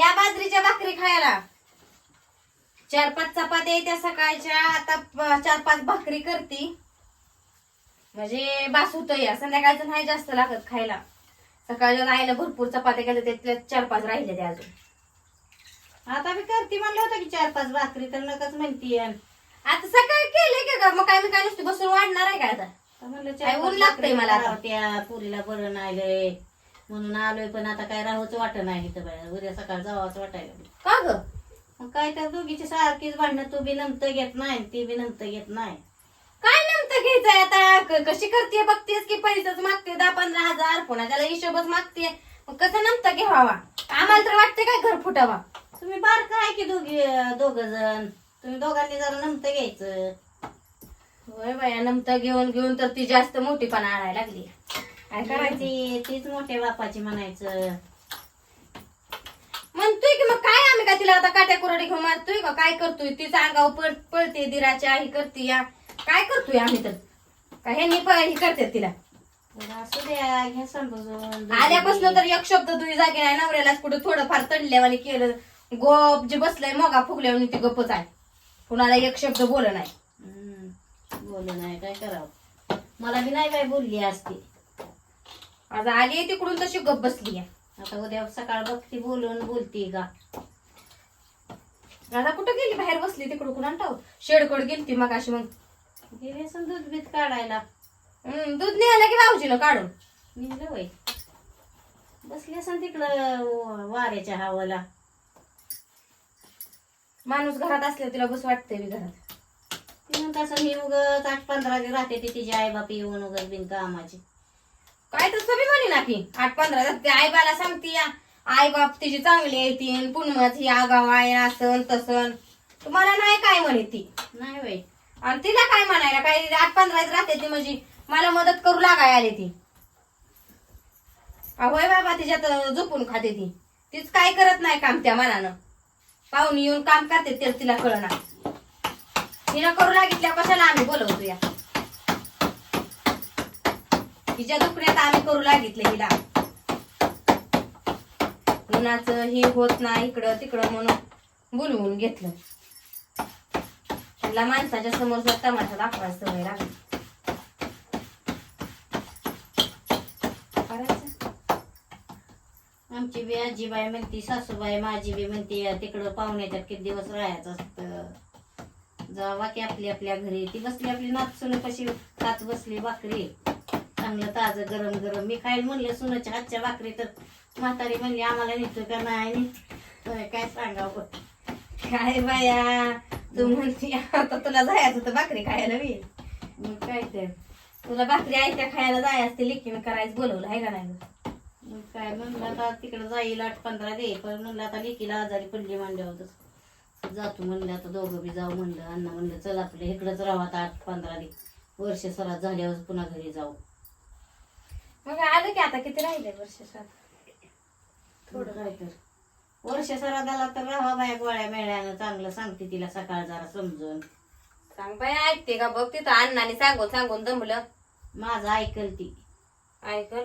या बाजरीच्या भाकरी खायला. चार पाच चपात्या येत्या सकाळच्या. आता चार पाच भाकरी करती. म्हणजे बास होतं या संध्याकाळचं नाही जास्त लागत खायला. सकाळच्या आईला भरपूर चपात्या केल्या त्यातल्या चार पाच राहिले ते अजून. आता मी करते म्हणलं होतं की चार पाच भाकरी तर नकच म्हणतीये आता सकाळी केले की ग? मग काय मी काय नुसती बसून वाढणार आहे का आता? म्हणलं ऊन लागतंय मला त्या पुरीला बरं नाही म्हणून आलोय पण आता काय राहूच वाटत नाही इथं बाहेर. उद्या सकाळ जावाच वाटायला. का ग? मग काय तर दोघीची सारखीच भांडणं तू बी नमतं घेत नाही ती बी नमतं घेत नाही. काय नमतं घ्यायचंय आता? क- कशी करते बघतेस की पैसेच मागते दहा पंधरा हजार पुन्हा त्याला हिशोबच मागते मग कसं नमतं घ्यावा? आम्हाला तर वाटते काय घर फुटावा? तुम्ही बारका आहे की दोघी दोघ जण? तुम्ही दोघांनी जरा नमतं घ्यायचं. होय बाया नमतं घेऊन घेऊन तर ती जास्त मोठीपणा आणायला लागली. काय करायचं? तीच मोठ्या बापाची म्हणायचं. म्हणतोय की मग काय आम्ही का तिला आता काट्या कुरडी घेऊन मारतोय का काय करतोय? तिचा अंगावर पळ पळते दिराच्या ही करते या. काय करतोय आम्ही तर? का ह्यांनी प- ही करते तिला? तर असू द्या घ्या समजून आल्यापासून तर एक शब्द तुझी जागी नाही. नवऱ्यालाच कुठं थोडंफार तडल्यावानी केलं. गोप जे बसलंय मोगा फुगल्यावर ती गप्पच आहे. कुणाला एक शब्द बोल नाही हम्म, बोलू नाही काय करावं? मला बी नाही बाई बोलली असती. आज आली तिकडून तशी गप बसली आहे. आता उद्या सकाळ बघती बोलून बोलती का आता कुठं गेली? बाहेर बसली तिकडून कुणा ठाऊ शेडकड गेली ती मग. अशी मग गेली असं दूध बीत काढायला. हम्म, दूध निघालं की भाऊजीनं काढून? निघलं वय बसली असं तिकडं वाऱ्याच्या हवाला. माणूस घरात असले तिला बस वाटतंय बी घरात. ती म्हणत असं मी उगत आठ पंधरा दिवस राहते ती तिची आई बाप येऊन उगत बिन कामाची. काय तर सगळी म्हणे ना की आठ पंधरा दिवस ते आई बाला सांगती या आई बाप तिची चांगली येतील पुन्हा ही आगाव आहे असन तसन तुम्हाला नाही काय म्हणे ती. नाही वय आणि तिला काय म्हणायला? काय आठ पंधरा राहते ती म्हणजे. मला मदत करू लागाय आली ती. होय बाबा तिच्यात झोपून खाते ती. तीच काय करत नाही काम त्या मनानं. पाहुणी येऊन काम करते ते तिला कळणार तिला करू लागितल्या कशाला आम्ही बोलवतो या तिच्या दुखण्यात आम्ही करू लागितले हिला. कुणाचं हे होत नाही इकडं तिकडं म्हणून बोलवून घेतलं. तिला माणसाच्या समोर स्वतः माझ्या दाखवायला सवय लागली. आमची बी आजीबाई म्हणती सासूबाई माझी बी म्हणती तिकडं पाहुण्याच्यात किती दिवस राहायचं असतं. जावा की आपली आपल्या घरी. ती बसली आपली नात कशी खात बसली भाकरी. चांगलं ताजं गरम गरम. मी खायला म्हणले सुनाच्या हातच्या भाकरी तर म्हातारी म्हणली आम्हाला नेतो का नाही काय सांगावं काय बाया तू म्हणती आता तुला जायचं होतं भाकरी खायला मी. मग काय ते तुला भाकरी आयत्या खायला जायचं ते लिखीन करायचं बोलवलं आहे का नाही मग काय म्हणलं आता तिकडे जाईल आठ पंधरा दे पण म्हणलं आता लेकीला आजारी पडली म्हणल्यावर जातो म्हणलं आता दोघं बी जाऊ म्हणलं अण्णा म्हणलं चल आपलं इकडंच राहू आता आठ पंधरा दे. वर्ष सरात झाल्यावर पुन्हा घरी जाऊ. मग आलं की आता किती राहिले वर्ष सात थोडं काय तर. वर्ष सरात आला तर राहा बाया गोळ्या मेळ्यानं चांगलं सांगते तिला सकाळ जरा समजून. सांग बाई ऐकते का? बघ तिथं अण्णाने सांगून सांगून दमलं. माझं ऐकल ती. ऐकल?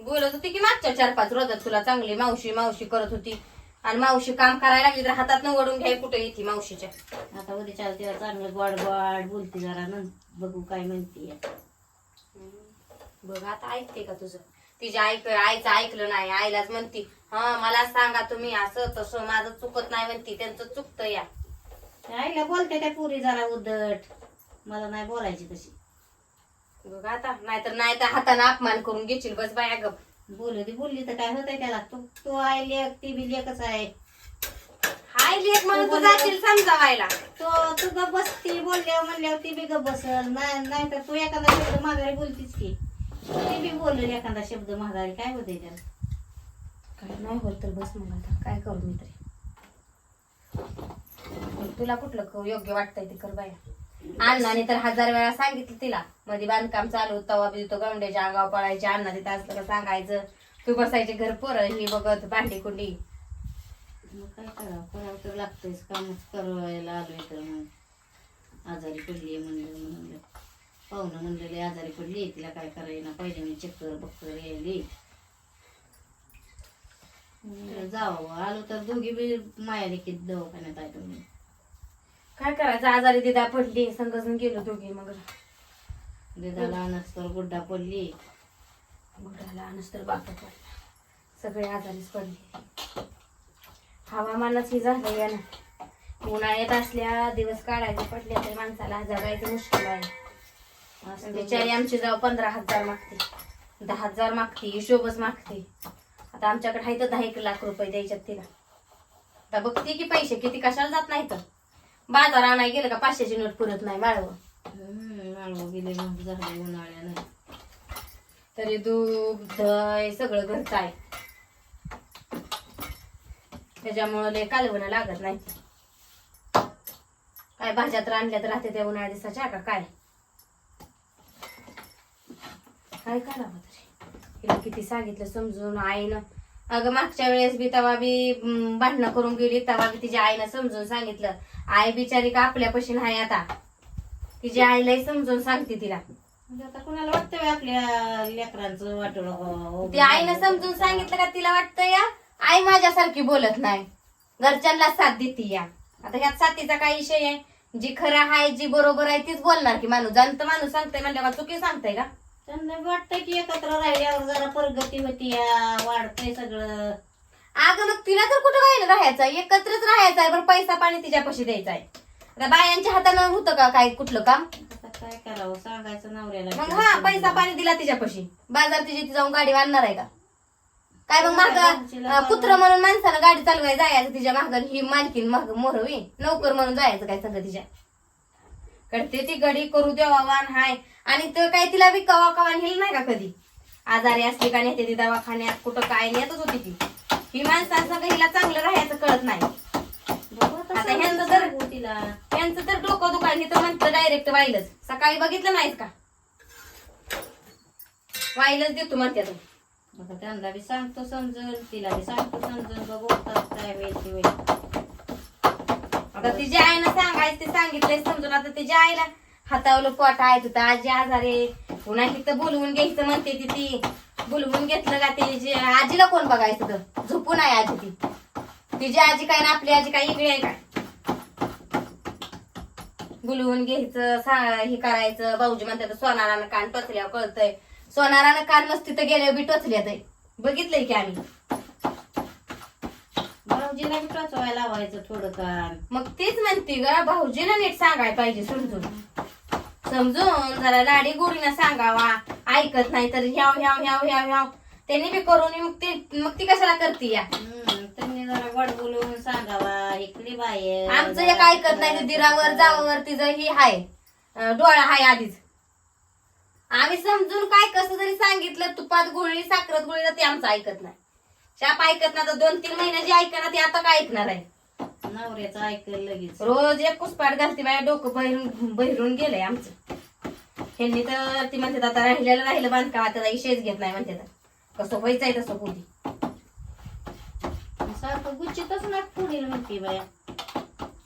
बोलत होती की मागच्या चार पाच रोजात तुला चांगली मावशी मावशी करत होती. आणि मावशी काम करायला लागली तर हातात ओढून घ्याय कुठे येते मावशीच्या? आता उद्या चालते चांगलं गोड गोड बोलते जरा न बघू काय म्हणते. बघ आता ऐकते का तुझं? तिच्या ऐक आईचं ऐकलं नाही आईलाच म्हणती हा मला सांगा तुम्ही असं तसं माझं चुकत नाही म्हणती त्यांचं चुकतं या. आईला बोलते त्या पुरी जरा उद्धट. मला नाही बोलायची तशी. बघ आता नाहीतर नाही तर हाताने अपमान करून घेशील बस बाया गप. बोलू दे बोलली तर काय होतंय त्याला? तू तू आहे लेख ती बी लेखच आहे. हाय लेख म्हणून तू जाशील समजावायला. तो तू गप बसती बोलल्यावर म्हणल्यावर ती बी गप बसल. नाही नाही तर तू एखादा शब्द माघारी बोलतीस की. ती बी बोलल एखादा शब्द काय होते त्याला? काय नाही होत तर बस मग आता. काय करू मी तरी? तुला कुठलं क- योग्य वाटतंय ते कर बाया. अण्णाने तर हजार वेळा सांगितलं तिला. मध्ये बांधकाम चालू होतं तेव्हा बी तो गवंड्याच्या अंगावर पळायचे. अण्णा तिथं असलं का सांगायचं? तू बसायचे घर पोरं ही बघत भांडी कुंडी. मग काय करावं? करावं तर लागतंयच. कामच करायला आलोय तर मग. आजारी पडली म्हणलं म्हणलं पाहुणं म्हणलेले आजारी पडली तिला काय करायला? पाहिजे मी चक्कर बक्कर यायली जावं आलो तर दोघी बी माया देखील दवाखान्यात आहे तुम्ही. काय करायचं? आजारी दिदा पडली संघजून गेलो दोघी मग दिदाला आणस तर गुड्डा पडली. घोडाला आणस तर बाप पडला. सगळे आजारीच पडले. हवामानच हे झालं या ना उन्हाळ्यात असल्या दिवस काढायचे पडले तर माणसाला जगायचं मुश्किल आहे. बिचारी आमची जाऊ पंधरा हजार मागते. दहा हजार मागते हिशोबच मागते. आता आमच्याकडे आहे तर दहा एक लाख रुपये द्यायच्यात तिला. आता बघते की पैसे किती कशाला जात नाही तर बाजार आणाय गेलं का पाचशेची नोट पुरत नाही माळव. हम्म, माळवं गेले मग उन्हाळ्या उन्हाळ्यानं. तरी दूध दही सगळं घरचं आहे. त्याच्यामुळे लय कालवणं लागत नाही. काय भाज्यात रांधल्यात राहते त्या उन्हाळ्या दिवसाच्या का काय? काय करावं तरी? तिला किती सांगितलं समजून आईनं. अगं मागच्या वेळेस बी तवा बी भांडणं करून गेली तवा बी तिच्या आईनं समजून सांगितलं. आई बिचारी का आपल्यापाशी नाही आता? तिच्या आईलाही समजून सांगते तिला. म्हणजे आता कुणाला वाटतं बे आपल्या लेकरांचं वाटोळं ती आईनं समजून सांगितलं का तिला वाटतं या? आई माझ्यासारखी बोलत नाही. घरच्यांना साथ देते या. आता ह्यात साथीचा काय विषय आहे? जी खरं आहे जी बरोबर आहे तीच बोलणार की माणूस. जाणतं माणूस सांगतंय म्हणल्यावर चुकी सांगतंय का? त्यांना वाटतं की एकत्र राहिल्यावर जरा प्रगती होती या वाढतंय सगळं. अगं मग तिला तर कुठं राहिलं राहायचं? एकत्रच राहायचं आहे पण पैसा पाणी तिच्यापाशी द्यायचा आहे. आता बायांच्या हातानं होतं का काय कुठलं काम? आता काय करावं सांगायचं नवऱ्याला मग हा पैसा पाणी दिला तिच्यापाशी बाजार तिची ती जाऊन गाडी आणणार आहे का? काय मग माग पुत्र म्हणून माणसानं गाडी चालवायला जायचं तिच्या माग ही मालकीन माग मोरवी नोकर म्हणून जायचं काय सगळं तिच्या? करते ती गडी करू देवावान हाय. आणि तर काय तिला बी कवा कवा नेलं नाही का कधी? आजारी असली का नेते ती दवाखान्यात कुठं काय नेतच होती ती. ही माणसांसंग हिला चांगलं राहायचं कळत नाही. आता ह्यांचं तर- तिला. त्यांचं तर डोकं दुकान तर म्हणतं डायरेक्ट वाईलच. सकाळी बघितलं नाहीत का? वाईलच देतो म्हणते तो त्यांना बी सांगतो समजून तिला बी सांगतो समजून. बघू आता काय वेळ ती वेळ आता तिच्या आईनं सांगायचं ते सांगितलंय समजून. आता तिच्या आईला हातावलं पोट आहे तिथं. आजी आजारे पुन्हा तिथं बोलवून घ्यायचं म्हणते ती ती. बोलवून घेतलं का ते आजीला कोण बघायचं तर? झोपून आहे आजी ती. तिची आजी काय ना आपली आजी काय इकडे आहे का बोलवून घ्यायचं सांग हे करायचं. भाऊजी म्हणतात सोनारानं कान टोचल्यावर कळतंय. सोनारानं कान मस्ती तर गेल्यावर बी टोचल्यात बघितलंय की आम्ही. भाऊजीला बी टोचवायला लावायचं थोडं काम मग तेच म्हणते ग भाऊजीला नीट सांगायला पाहिजे समजून. समजून जरा लाडी गोडीनं सांगावा. ऐकत नाही तर ह्याव ह्याव ह्याव ह्याव ह्याव. त्यांनी बी करून मग ते मग ती कशाला करते या? हम्म, त्यांनी जरा गोड बोलवून सांगावा इकडे आमचं एक ऐकत नाही दिरावर जावावर तिचं ही हाय. अं, डोळा हाय आधीच. आम्ही समजून काय कसं जरी सांगितलं तुपात गुळली साखरत गुळली तर ते आमचं ऐकत नाही. शाप ऐकत नाही तर दोन तीन महिने जे ऐकणार ते आता काय ऐकणार आहे? नवऱ्याचं ऐकलं लगेच. रोज एक कुसपाट घालते बाया डोकं बहिरून बहिरून गेलंय आमचं. ह्यांनी तर ती म्हणतात आता राहिलेलं राहिलं बांधकाम आता इशेच घेत नाही म्हणते कसं व्हायचंय तसं होती सारखं गुच्चीतच नाक फोडील म्हणते बाया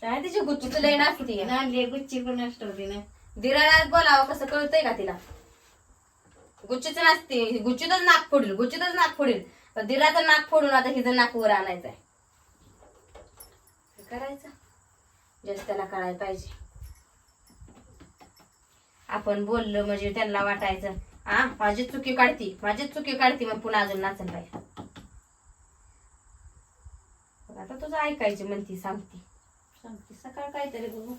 काय तिची गुच्ची लय नाचती नांदली गुच्ची पण नष्ट होती ना दिराला बोलावं कसं कळतंय का तिला? गुच्चीच नाचते गुच्चीतच नाक फोडील गुच्चीतच नाक फोडील. दिराचं नाक फोडून आता हिचं नाक वर आणायचं आहे करायचं? जास्त त्याला कळायला पाहिजे. आपण बोललो म्हणजे त्यांना वाटायचं आ माझी चुकी काढती माझी चुकी काढती मग पुन्हा अजून नाचन पाहिजे आता तुझं ऐकायची म्हणती सांगती. सांगती. सकाळ काहीतरी बघू.